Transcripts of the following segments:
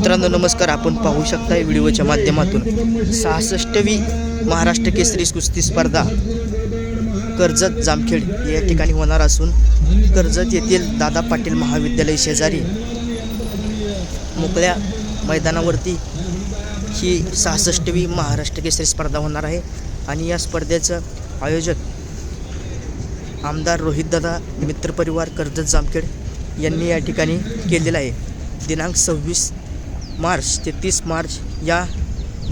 मित्रांनो नमस्कार. आपण पाहू शकताय व्हिडिओच्या माध्यमातून सहासष्टवी महाराष्ट्र केसरी कुस्ती स्पर्धा कर्जत जामखेड या ठिकाणी होणार असून कर्जत येथील दादा पाटील महाविद्यालय शेजारी मोकळ्या मैदानावरती ही सहासष्टवी महाराष्ट्र केसरी स्पर्धा होणार आहे. आणि या स्पर्धेचं आयोजक आमदार रोहितदादा मित्रपरिवार कर्जत जामखेड यांनी या ठिकाणी केलेलं आहे. दिनांक सव्वीस मार्च ते तीस मार्च या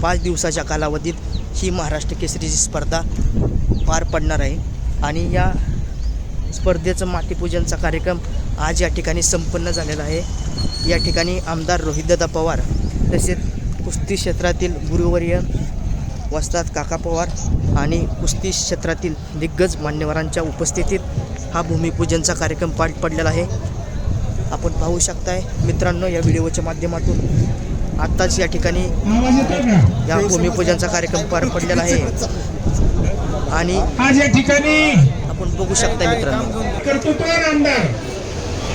पाच दिवसाच्या कालावधीत ही महाराष्ट्र केसरीची स्पर्धा पार पडणार आहे. आणि या स्पर्धेचं मातीपूजनचा कार्यक्रम आज या ठिकाणी संपन्न झालेला आहे. या ठिकाणी आमदार रोहितदादा पवार तसेच कुस्ती क्षेत्रातील गुरुवर्य वस्ताद काका पवार आणि कुस्ती क्षेत्रातील दिग्गज मान्यवरांच्या उपस्थितीत हा भूमिपूजनचा कार्यक्रम पार पडलेला आहे. आपण पाहू शकताय मित्रांनो या व्हिडिओच्या माध्यमातून आत्ताच या ठिकाणी या भूमिपूजनचा कार्यक्रम पार पडलेला आहे. आणि आज या ठिकाणी आपण बघू शकताय मित्रांनो. कर्तृत्ववान आमदार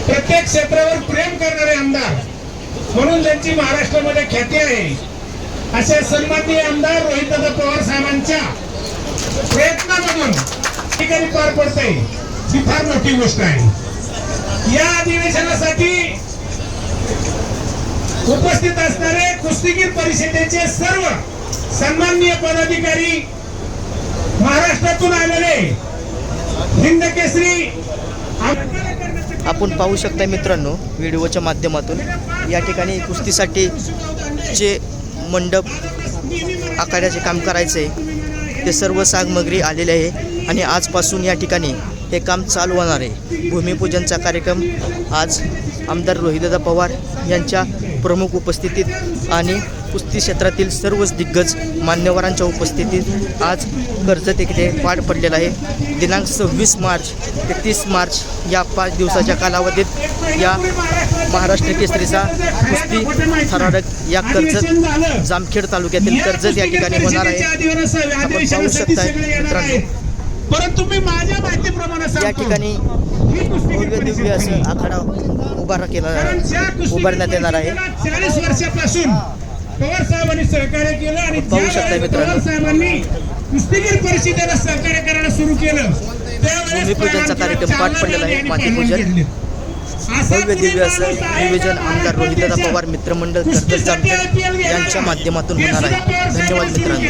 प्रत्येक क्षेत्रावर प्रेम करणारे आमदार म्हणून त्यांची महाराष्ट्रामध्ये ख्याती आहे असे सन्माननीय आमदार रोहितदादा पवार साहेबांच्या प्रयत्नामधून ठिकाणी पार पडते ही फार मोठी गोष्ट आहे. या अधिवेशनासाठी उपस्थित असणारे कुस्तीगीर परिषदेचे सर्व सन्माननीय पदाधिकारी महाराष्ट्रातून आलेले हिंद केसरी आपण पाहू शकता मित्रांनो व्हिडिओच्या माध्यमातून या ठिकाणी कुस्तीसाठी जे मंडप आकाराचे काम करायचे ते सर्व सामग्री आलेले आहे आणि आजपासून या ठिकाणी हे काम चालू होणार आहे. भूमिपूजनचा कार्यक्रम आज आमदार रोहितदा पवार यांच्या प्रमुख उपस्थितीत आणि कुस्ती क्षेत्रातील सर्वच दिग्गज मान्यवरांच्या उपस्थितीत आज कर्जत येथे पार पडलेला आहे. दिनांक सव्वीस मार्च ते तीस मार्च या पाच दिवसाच्या कालावधीत या महाराष्ट्र केसरीचा कुस्ती थरारक या कर्जत जामखेड तालुक्यातील कर्जत या ठिकाणी होणार आहे. आपण पाहू शकताय मित्रांनो. परंतु मी माझ्या माहितीप्रमाणे या ठिकाणी भव्य दिव्य असं आखाडा उभारा केला उभारण्यात येणार आहे चाळीस वर्षापासून पवार साहेबांनी सहकार्य केलं आणि पाहू मित्रांनो. पवार साहेबांनी कुस्तीगीर परिषदेला सहकार्य करायला सुरू केलं भूमिपूजनचा कार्यक्रम चालना पडलेला आहे, मातीपूजन. भव्य दिव्य असं नियोजन आमदार रोहितदादा देशात? पवार मित्रमंडळ कर्जत. यांच्या माध्यमातून होणार आहे धन्यवाद मित्रांनो